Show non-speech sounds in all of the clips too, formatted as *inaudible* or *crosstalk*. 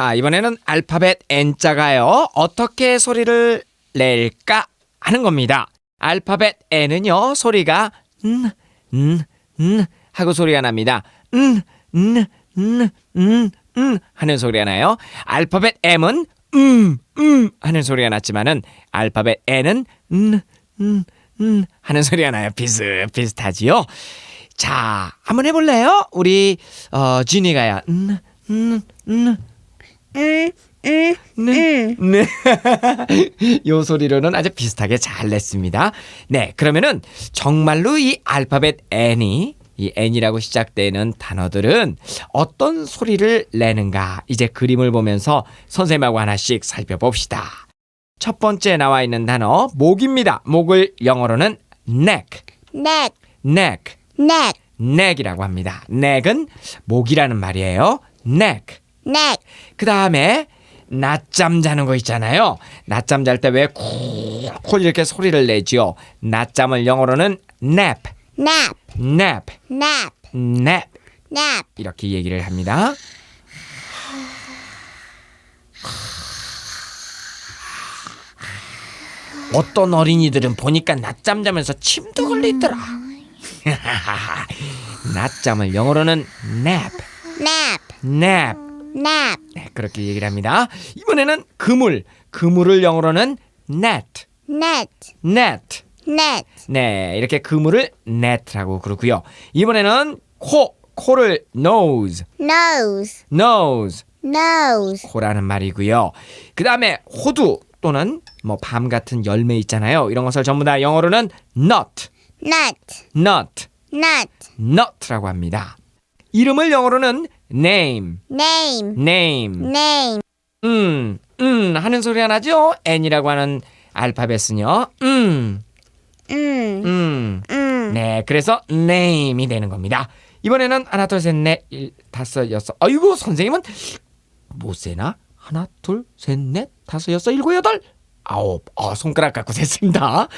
자, 이번에는 알파벳 N자가요. 어떻게 소리를 낼까 하는 겁니다. 알파벳 N은요. 소리가 음, 음, 음 하고 소리가 납니다. 음, 음, 음, 음, 음 하는 소리가 나요. 알파벳 M은 음, 음 하는 소리가 났지만은 알파벳 N은 음, 음, 음 하는 소리가 나요. 비슷비슷하지요. 자, 한번 해볼래요? 우리 어, 지니가요. 음, 음, 음. 음, 음, 네. 네. *laughs* 요 소리로는 아주 비슷하게 잘 냈습니다. 네. 그러면은 정말로 이 알파벳 N이 이 N이라고 시작되는 단어들은 어떤 소리를 내는가 이제 그림을 보면서 선생님하고 하나씩 살펴봅시다. 첫 번째 나와 있는 단어 목입니다. 목을 영어로는 neck, neck, neck, neck, neck이라고 합니다. neck은 목이라는 말이에요. neck. Neck, 그 다음에 낮잠 자는 거 있잖아요. 낮잠 잘 때 왜 쿨쿨 이렇게 소리를 내지요. 낮잠을 영어로는 nap, nap, nap, nap, nap nap, 이렇게 얘기를 합니다. 어떤 어린이들은 보니까 낮잠 자면서 침도 걸리더라. *laughs* 낮잠을 영어로는 nap, nap, nap. Nap, 네, 그렇게 얘기를 합니다. 이번에는 그물, 그물을 영어로는 net, net, net. net, 네, 이렇게 그물을 net라고 그러고요. 이번에는 코, 코를 nose, nose, nose, nose, 코라는 말이고요. 그 다음에 호두 또는 뭐 밤 같은 열매 있잖아요. 이런 것을 전부 다 영어로는 nut, nut, nut, nut, nut라고 합니다. 이름을 영어로는 name, name, name. name, 음, 음 하는 소리가 나죠? N이라고 하는 알파벳은요. 음, 음, 음. 음, 네, 그래서 name이 되는 겁니다. 이번에는 하나, 둘, 셋, 넷, 일, 다섯, 여섯. 아이고, 선생님은 못 세나? 하나, 둘, 셋, 넷, 다섯, 여섯, 일곱, 여덟, 아홉. 어, 손가락 갖고 셌습니다.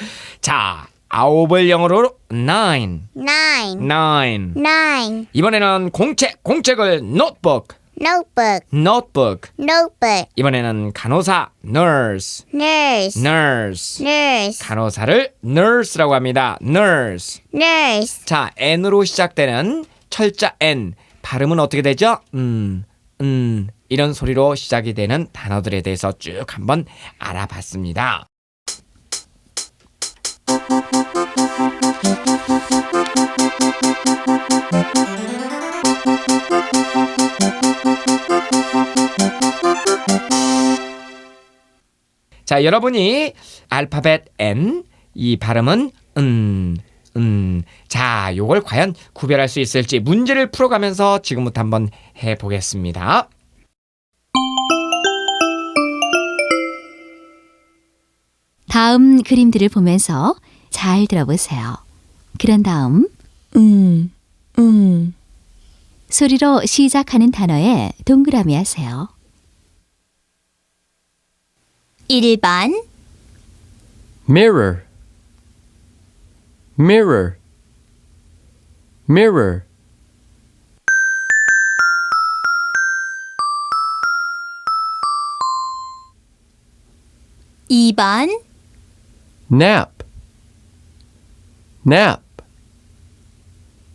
자, 아홉을 영어로 nine, nine, nine. nine, 이번에는 공책, 공책을 notebook, notebook, notebook. notebook, 이번에는 간호사, nurse, nurse, nurse. nurse, 간호사를 nurse라고 합니다. nurse. nurse, 자, n으로 시작되는 철자 n 발음은 어떻게 되죠? 음, 음 이런 소리로 시작이 되는 단어들에 대해서 쭉 한번 알아봤습니다. 자, 여러분이 알파벳 N 이 발음은 음, 음. 자, 요걸 과연 구별할 수 있을지 문제를 풀어가면서 지금부터 한번 해 보겠습니다. 다음 그림들을 보면서 잘 들어보세요. 그런 다음 음, 음, 소리로 시작하는 단어에 동그라미 하세요. 1번, mirror mirror mirror 2번, nap nap.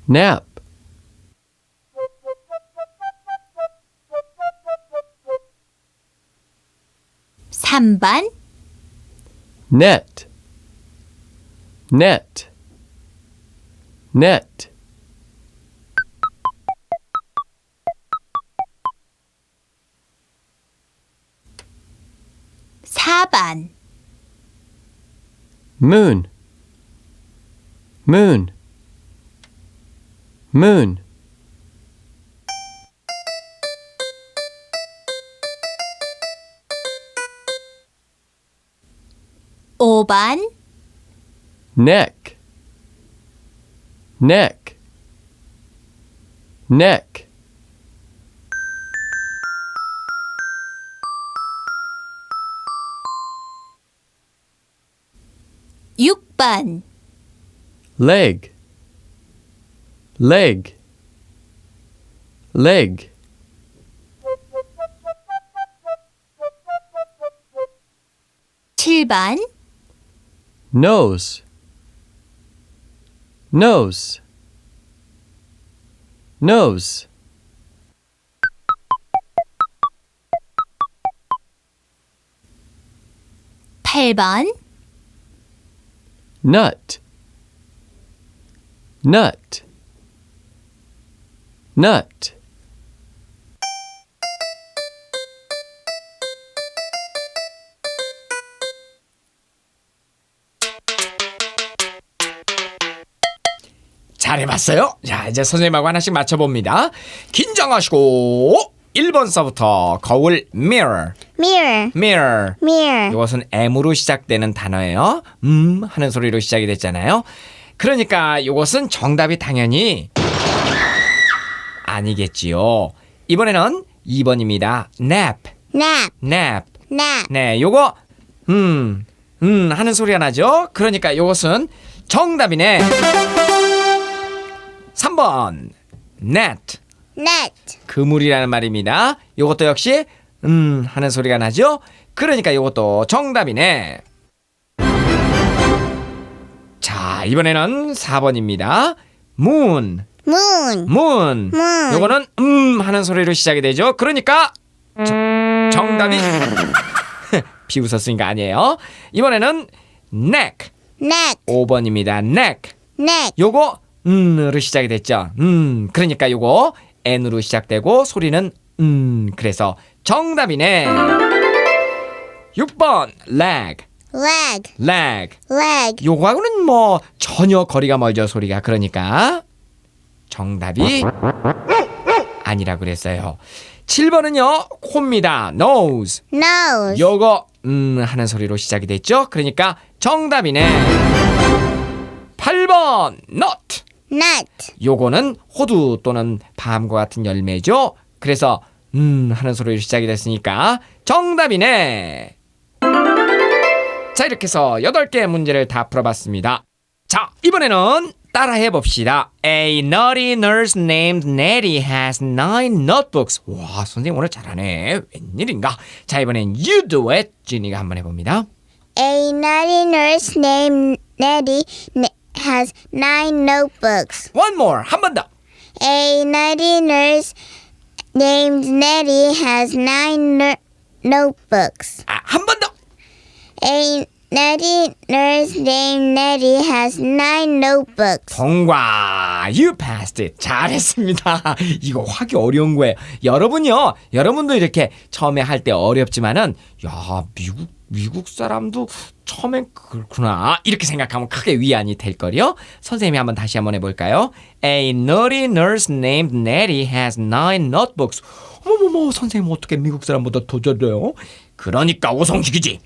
Nap. 3번, net. Net. Net. 4번, moon moon moon 5번, neck neck neck 6번, leg, leg, leg. Tuban nose, nose, nose. (8번) nut, nut, nut, 잘해봤어요? 자, 이제 선생님하고 하나씩 맞춰봅니다. 긴장하시고 1번서부터 거울 mirror, mirror, mirror. mirror, 이것은 M으로 시작되는 단어예요. 음 하는 소리로 시작이 됐잖아요. 그러니까 이것은 정답이 당연히 아니겠지요. 이번에는 2번입니다. nap, nap, nap. nap, 네, 요거 음, 음 하는 소리가 나죠. 그러니까 요것은 정답이네. 3번 net net, 그물이라는 말입니다. 요것도 역시 음 하는 소리가 나죠. 그러니까 요것도 정답이네. 자, 이번에는 4번입니다. moon, moon, moon. moon, 요거는 음 하는 소리로 시작이 되죠. 그러니까 저- 정답이 *laughs* 비웃었으니까 아니에요. 이번에는 neck, neck, 5번입니다. neck. neck, 요거 음으로 시작이 됐죠. 음. 그러니까 요거 n으로 시작되고 소리는 음. 그래서 정답이네. 6번 leg. Leg, leg. leg, 요거하고는 뭐 전혀 거리가 멀죠 소리가. 그러니까 정답이 아니라 그랬어요. 7번은요. 코입니다. nose. nose, 요거 음 하는 소리로 시작이 됐죠. 그러니까 정답이네. 8번 nut. nut, 요거는 호두 또는 밤과 같은 열매죠. 그래서 음 하는 소리로 시작이 됐으니까 정답이네. 자 이렇게 해서 여덟 개의 문제를 다 풀어봤습니다. 자 이번에는 따라해 봅시다. A naughty nurse named Nettie has nine notebooks. 와 선생님 오늘 잘하네. 웬일인가? 자 이번엔 you do it. 지니가 한번 해봅니다. A naughty nurse named Nettie n- has nine notebooks. One more 한 번 더. A naughty nurse named Nettie has nine ner- notebooks. 아, 한 번 더. A naughty nurse named Nettie has nine notebooks. 통과! You passed it. 잘했습니다. *laughs* 이거 하기 어려운 거예요. 여러분요, 여러분도 이렇게 처음에 할 때 어렵지만은, 야, 미국, 미국 사람도 처음엔 그렇구나. 이렇게 생각하면 크게 위안이 될 거요. 선생님이 한번 다시 한번 해볼까요? A naughty nurse named Nettie has nine notebooks. 어머머머, 선생님 어떻게 미국 사람보다 더 잘해요? 그러니까 오성식이지.